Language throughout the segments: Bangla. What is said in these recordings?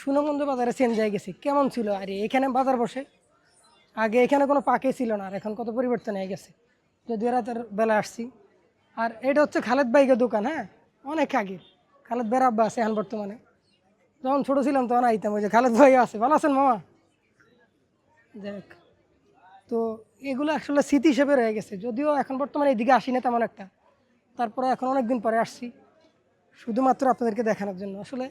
সুনামগঞ্জ বাজারে চেঞ্জ হয়ে গেছে। কেমন ছিল? আরে, এখানে বাজার বসে। আগে এখানে কোনো পাকে ছিল না, আর এখন কত পরিবর্তন হয়ে গেছে। যদিও রাতের বেলা আসছি। আর এটা হচ্ছে খালেদ বাইকের দোকান হ্যাঁ? অনেক আগে। খালেদ বের আব্বা আছে এখন বর্তমানে। যখন ছোটো ছিলাম তখন আইতাম, ওই যে খালেদ ভাই আছে। ভালো আছেন মামা? দেখ, তো এগুলো আসলে স্মৃতি হিসেবে রয়ে গেছে। যদিও এখন বর্তমানে এদিকে আসি না তেমন একটা। তারপরে এখন অনেক দিন পরে আসছি। শুধুমাত্র আপনাদেরকে দেখানোর জন্য। আসলে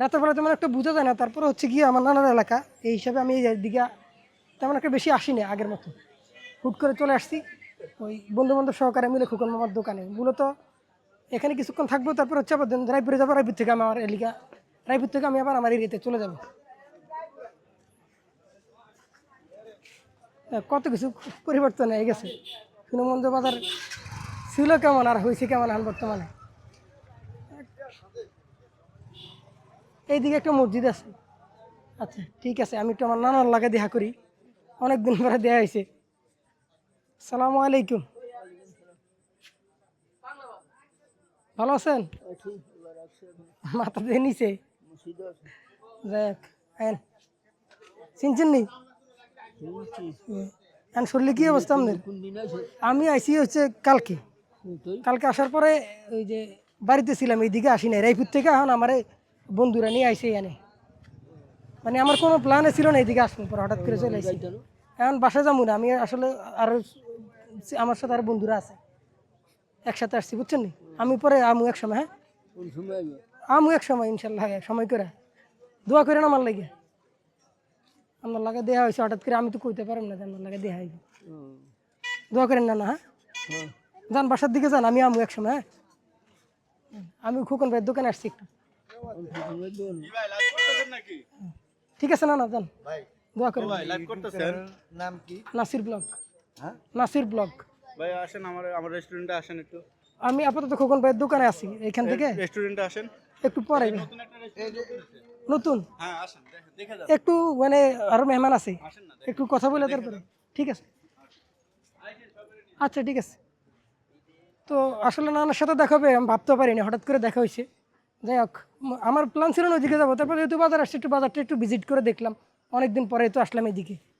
রাতের বেলা তেমন একটা বোঝা যায় না, তারপরে হচ্ছে গিয়ে আমার নানার এলাকা, এই হিসাবে আমি এই দিকে তেমন একটা বেশি আসি না আগের মতো। হুট করে চলে আসছি, ওই বন্ধু বান্ধব সহকারে মিলে খুকন মামার দোকানে। মূলত এখানে কিছুক্ষণ থাকব, তারপর হচ্ছে আবার রায়পুরে যাব, রায়পুর থেকে আমি আমার এলাকা রায়পুর থেকে আমি আবার আমার এরিয়াতে চলে যাব। কত কিছু পরিবর্তন হয়ে গেছে। সুনমন্দ বাজার ছিল কেমন আর হয়েছে কেমন এখন বর্তমানে? এইদিকে একটা মসজিদ আছে। আচ্ছা ঠিক আছে, আমি একটু আমার নানার লাগে দেখা করি। অনেক দিন পরে দেয়া হয়েছে সালামু আলাইকুম। ভালো আছেন? মাথা দিয়ে দেখ চিনছেন নি? কি অবস্থা আপনার? আমি আইসি হচ্ছে কালকে। কালকে আসার পরে ওই যে বাড়িতে ছিলাম, এইদিকে আসি নাই। রায়পুর থেকে এখন আমার বন্ধুরা নিয়ে আইসে এখানে। মানে আমার কোনো প্ল্যানে ছিল না এইদিকে আসব পরে হঠাৎ করে চলে আসি এখন বাসা যাব না আমি আসলে আর আমার সাথে আর বন্ধুরা আছে। একসাথে আসছি বুঝছেন নি? আমি পরে আমু এক সময় হ্যাঁ? আমু এক সময় ইনশাল্লাহ এক সময় করে। দোয়া করে না আমার লাগে। আমার লাগে দেওয়া হয়েছে হঠাৎ করে আমি তো কইতে পারব না যে আমার লাগে দেওয়া হয়েছে দোয়া করেন না না হ্যাঁ। যান বাসার দিকে যান আমি আমু এক সময় হ্যাঁ? আমি খুকন ভাইয়ের দোকানে আসছি একটু। ঠিক আছে না না যান। দোয়া করেন। লাইভ করতেছেন। নাম কি? নাসির ব্লগ। হ্যাঁ? নাসির ব্লগ। ভাই আসেন আমার আমার রেস্টুরেন্টে আসেন একটু। আমি আপাতত খোকন ভাইয়ের দোকানে আছি এখান থেকে। রেস্টুরেন্টে আসেন। একটু পরে। নতুন হ্যাঁ আসেন দেখে- দেখে যান। একটু মানে আরও মেহমান আছে। আসেন না একটু কথা বলে তারপরে। ঠিক আছে। আচ্ছা ঠিক আছে। তো আসলে নানার সাথে দেখা হবে আমি ভাবতে পারিনি হঠাৎ করে দেখা হয়েছে। যাই হোক আমার প্ল্যান ছিল না ওইদিকে যাব। তারপরে যেহেতু বাজার আসছে, একটু বাজারটা একটু ভিজিট করে দেখলাম। অনেকদিন পরে তো আসলাম এদিকে।